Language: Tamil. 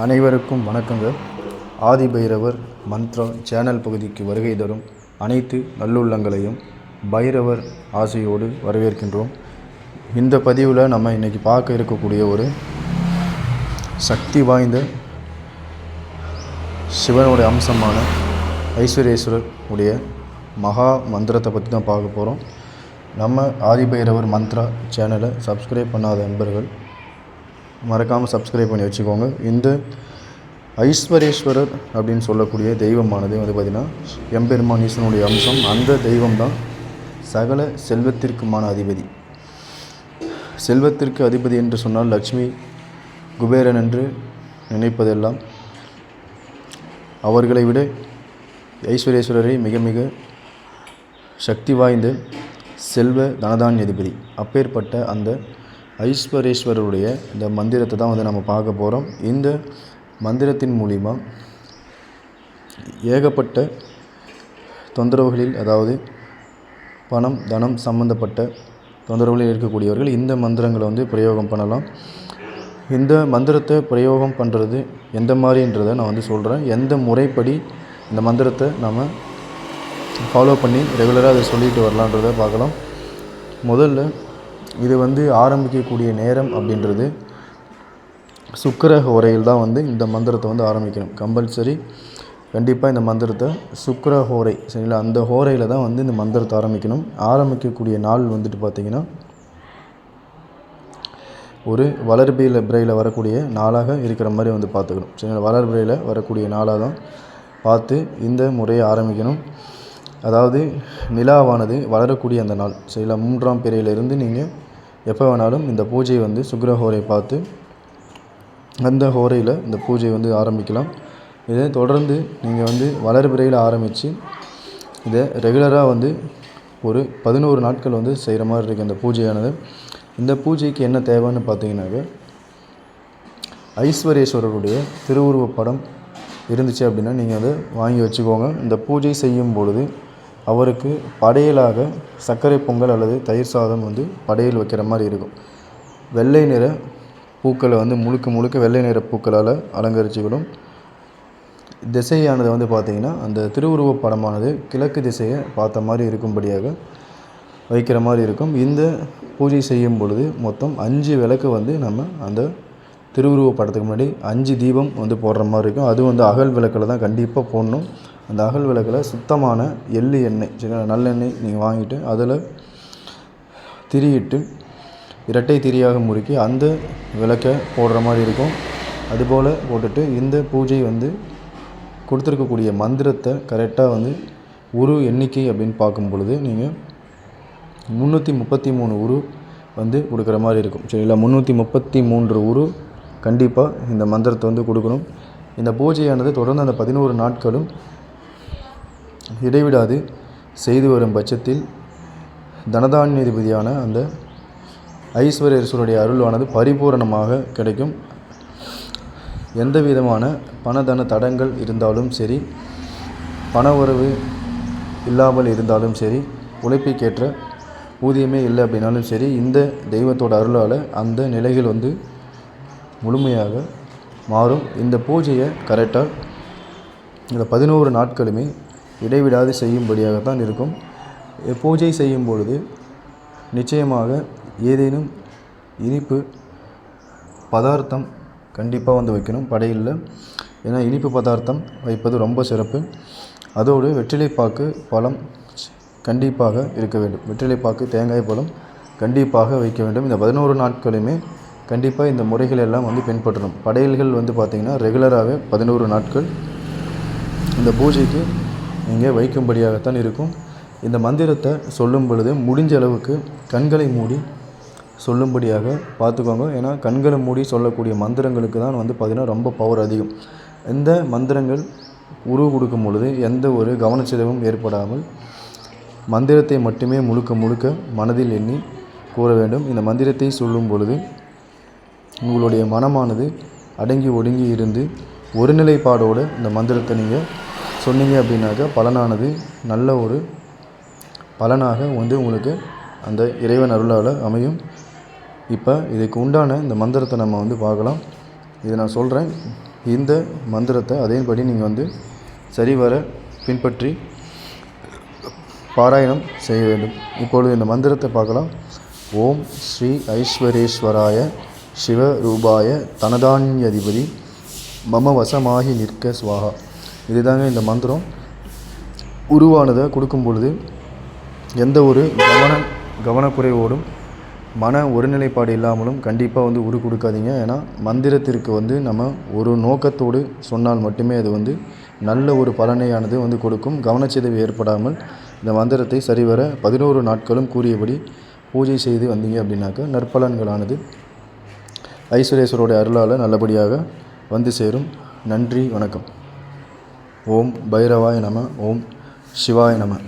அனைவருக்கும் வணக்கங்கள். ஆதி பைரவர் மந்த்ரா சேனல் பகுதிக்கு வருகை தரும் அனைத்து நல்லுள்ளங்களையும் பைரவர் ஆசையோடு வரவேற்கின்றோம். இந்த பதிவில் நம்ம இன்றைக்கி பார்க்க இருக்கக்கூடிய ஒரு சக்தி வாய்ந்த சிவனுடைய அம்சமான ஐஸ்வர்யேஸ்வரர் உடைய மகா மந்திரத்தை பற்றி தான் பார்க்க போகிறோம் நம்ம ஆதிபைரவர் மந்த்ரா சேனலை சப்ஸ்கிரைப் பண்ணாத நண்பர்கள் மறக்காமல் சப்ஸ்கிரைப் பண்ணி வச்சுக்கோங்க. இந்த ஐஸ்வரேஸ்வரர் அப்படின்னு சொல்லக்கூடிய தெய்வமானது வந்து பார்த்திங்கன்னா எம்பெருமான் ஈசனுடைய அம்சம். அந்த தெய்வம் தான் சகல செல்வத்திற்குமான அதிபதி. செல்வத்திற்கு அதிபதி என்று சொன்னால் லக்ஷ்மி குபேரன் என்று நினைப்பதெல்லாம் அவர்களை விட ஐஸ்வரேஸ்வரரை மிக மிக சக்தி வாய்ந்த செல்வ தனதானிய அதிபதி. அப்பேற்பட்ட அந்த ஐஸ்வரேஸ்வரருடைய இந்த மந்திரத்தை தான் வந்து நம்ம பார்க்க போகிறோம் இந்த மந்திரத்தின் மூலிமா ஏகப்பட்ட தொந்தரவுகளில் அதாவது பணம் தனம் சம்பந்தப்பட்ட தொந்தரவுகளில் இருக்கக்கூடியவர்கள் இந்த மந்திரங்களை வந்து பிரயோகம் பண்ணலாம். இந்த மந்திரத்தை பிரயோகம் பண்ணுறது எந்த மாதிரின்றதை நான் வந்து சொல்கிறேன் எந்த முறைப்படி இந்த மந்திரத்தை நம்ம ஃபாலோ பண்ணி ரெகுலராக அதை சொல்லிட்டு வரலான்றதை பார்க்கலாம். முதல்ல இது வந்து ஆரம்பிக்கக்கூடிய நேரம் அப்படின்றது சுக்கிர ஹோரையில் தான் வந்து இந்த மந்திரத்தை வந்து ஆரம்பிக்கணும். கம்பல்சரி கண்டிப்பாக இந்த மந்திரத்தை சுக்கர ஹோரை சரிங்களா? அந்த ஹோரையில் தான் வந்து இந்த மந்திரத்தை ஆரம்பிக்கணும். ஆரம்பிக்கக்கூடிய நாள் வந்துட்டு பார்த்திங்கன்னா ஒரு வளர்பியில் பிறையில் வரக்கூடிய நாளாக இருக்கிற மாதிரி வந்து பார்த்துக்கணும் சரிங்களா? வளர்பிறையில் வரக்கூடிய நாளாக தான் பார்த்து இந்த முறையை ஆரம்பிக்கணும். அதாவது நிலாவானது வளரக்கூடிய அந்த நாள் சரிங்களா? மூன்றாம் பிறையிலிருந்து நீங்கள் எப்போ வேணாலும் இந்த பூஜையை வந்து சுக்கிர ஹோரை பார்த்து அந்த ஹோரையில் இந்த பூஜையை வந்து ஆரம்பிக்கலாம். இதை தொடர்ந்து நீங்கள் வந்து வளர்பிறையில் ஆரம்பித்து இதை ரெகுலராக வந்து ஒரு பதினோரு நாட்கள் வந்து செய்கிற மாதிரி இருக்குது இந்த பூஜையானது. இந்த பூஜைக்கு என்ன தேவைன்னு பார்த்தீங்கன்னாக்க ஐஸ்வர்யேஸ்வரருடைய திருவுருவ படம் இருந்துச்சு அப்படின்னா நீங்கள் அதை வாங்கி வச்சுக்கோங்க. இந்த பூஜை செய்யும் பொழுது அவருக்கு படையலாக சர்க்கரை பொங்கல் அல்லது தயிர் சாதம் வந்து படையல் வைக்கிற மாதிரி இருக்கும். வெள்ளை நிற பூக்களை வந்து முழுக்க முழுக்க வெள்ளை நிற பூக்களால் அலங்கரிச்சுக்கணும் திசையானது வந்து பார்த்திங்கன்னா அந்த திருவுருவப் படமானது கிழக்கு திசையை பார்த்த மாதிரி இருக்கும்படியாக வைக்கிற மாதிரி இருக்கும். இந்த பூஜை செய்யும் பொழுது மொத்தம் அஞ்சு விளக்கு வந்து நம்ம அந்த திருவுருவ படத்துக்கு முன்னாடி அஞ்சு தீபம் வந்து போடுற மாதிரி இருக்கும். அது வந்து அகல் விளக்கில் தான் கண்டிப்பாக போடணும். அந்த அகல் விளக்கில் சுத்தமான எள்ளு எண்ணெய் சரிங்களா? நல்லெண்ணெய் நீங்கள் வாங்கிட்டு அதில் திரியிட்டு இரட்டை திரியாக முறுக்கி அந்த விளக்கை போடுற மாதிரி இருக்கும். அதுபோல் போட்டுட்டு இந்த பூஜை வந்து கொடுத்துருக்கக்கூடிய மந்திரத்தை கரெக்டாக வந்து உரு எண்ணிக்கை அப்படின்னு பார்க்கும் பொழுது நீங்கள் முந்நூற்றி முப்பத்தி மூணு உரு வந்து கொடுக்குற மாதிரி இருக்கும். சரிங்களா? முந்நூற்றி முப்பத்தி மூன்று உரு கண்டிப்பாக இந்த மந்திரத்தை வந்து கொடுக்கணும். இந்த பூஜையானது தொடர்ந்து அந்த பதினோரு நாட்களும் இடைவிடாது. செய்து வரும் பட்சத்தில் தனதான்யதிபதியான அந்த ஐஸ்வர்யரசருடைய அருளானது பரிபூரணமாக கிடைக்கும். எந்த விதமான பணதன தடங்கள் இருந்தாலும் சரி பண உறவு இல்லாமல் இருந்தாலும் சரி உழைப்புக்கேற்ற ஊதியமே இல்லை அப்படின்னாலும் சரி இந்த தெய்வத்தோட அருளால் அந்த நிலைகள் வந்து முழுமையாக மாறும். இந்த பூஜையை கரெக்டாக இந்த பதினோரு நாட்களுமே இடைவிடாது செய்யும்படியாகத்தான் இருக்கும். பூஜை செய்யும் பொழுது நிச்சயமாக ஏதேனும் இனிப்பு பதார்த்தம் கண்டிப்பாக வந்து வைக்கணும். படையில் ஏன்னா இனிப்பு பதார்த்தம் வைப்பது ரொம்ப சிறப்பு. அதோடு வெற்றிலைப்பாக்கு பழம் கண்டிப்பாக இருக்க வேண்டும். வெற்றிலைப்பாக்கு தேங்காய் பழம் கண்டிப்பாக வைக்க வேண்டும். இந்த பதினோரு நாட்களுமே கண்டிப்பாக இந்த முறைகள் எல்லாம் வந்து பின்பற்றணும். படையல்கள் வந்து பார்த்திங்கன்னா ரெகுலராகவே பதினோரு நாட்கள். இந்த பூஜைக்கு நீங்கள் வைக்கும்படியாகத்தான் இருக்கும். இந்த மந்திரத்தை சொல்லும் பொழுது முடிஞ்ச அளவுக்கு கண்களை மூடி சொல்லும்படியாக பார்த்துக்கோங்க. ஏன்னா கண்களை மூடி சொல்லக்கூடிய மந்திரங்களுக்கு தான் வந்து பார்த்திங்கன்னா ரொம்ப பவர் அதிகம். இந்த மந்திரங்கள் உருவு கொடுக்கும் பொழுது எந்த ஒரு கவனச்சிதவும் ஏற்படாமல் மந்திரத்தை மட்டுமே முழுக்க முழுக்க மனதில் எண்ணி கூற வேண்டும். இந்த மந்திரத்தை சொல்லும் பொழுது உங்களுடைய மனமானது அடங்கி ஒடுங்கி இருந்து ஒருநிலைப்பாடோடு இந்த மந்திரத்தை நீங்கள் சொன்னீங்க அப்படின்னாக்கா பலனானது நல்ல ஒரு பலனாக வந்து உங்களுக்கு அந்த இறைவன் அருளால் அமையும். இப்போ இதுக்கு உண்டான இந்த மந்திரத்தை நம்ம வந்து பார்க்கலாம். இதை நான் சொல்கிறேன் இந்த மந்திரத்தை அதேபடி நீங்கள் வந்து சரிவர பின்பற்றி பாராயணம் செய்ய வேண்டும். இப்பொழுது இந்த மந்திரத்தை பார்க்கலாம். ஓம் ஸ்ரீ ஐஸ்வரேஸ்வராய சிவரூபாய தனதான்யதிபதி மம வசமாகி நிற்க சுவாகா. இதுதாங்க இந்த மந்திரம். உருவானதை கொடுக்கும் பொழுது எந்த ஒரு கவன கவனக்குறைவோடும் மன ஒருநிலைப்பாடு இல்லாமலும் கண்டிப்பாக வந்து உரு கொடுக்காதீங்க. ஏன்னா மந்திரத்திற்கு வந்து நம்ம ஒரு நோக்கத்தோடு சொன்னால் மட்டுமே அது வந்து நல்ல ஒரு பலனையானது வந்து கொடுக்கும். கவனச்சிதைவு ஏற்படாமல் இந்த மந்திரத்தை சரிவர பதினோரு நாட்களும் கூறியபடி பூஜை செய்து வந்தீங்க அப்படின்னாக்கா நற்பலன்களானது ஐஸ்வரேஸ்வரோடைய அருளால் நல்லபடியாக வந்து சேரும். நன்றி வணக்கம். ஓம் பைரவாய நம ஓம் சிவாய நம.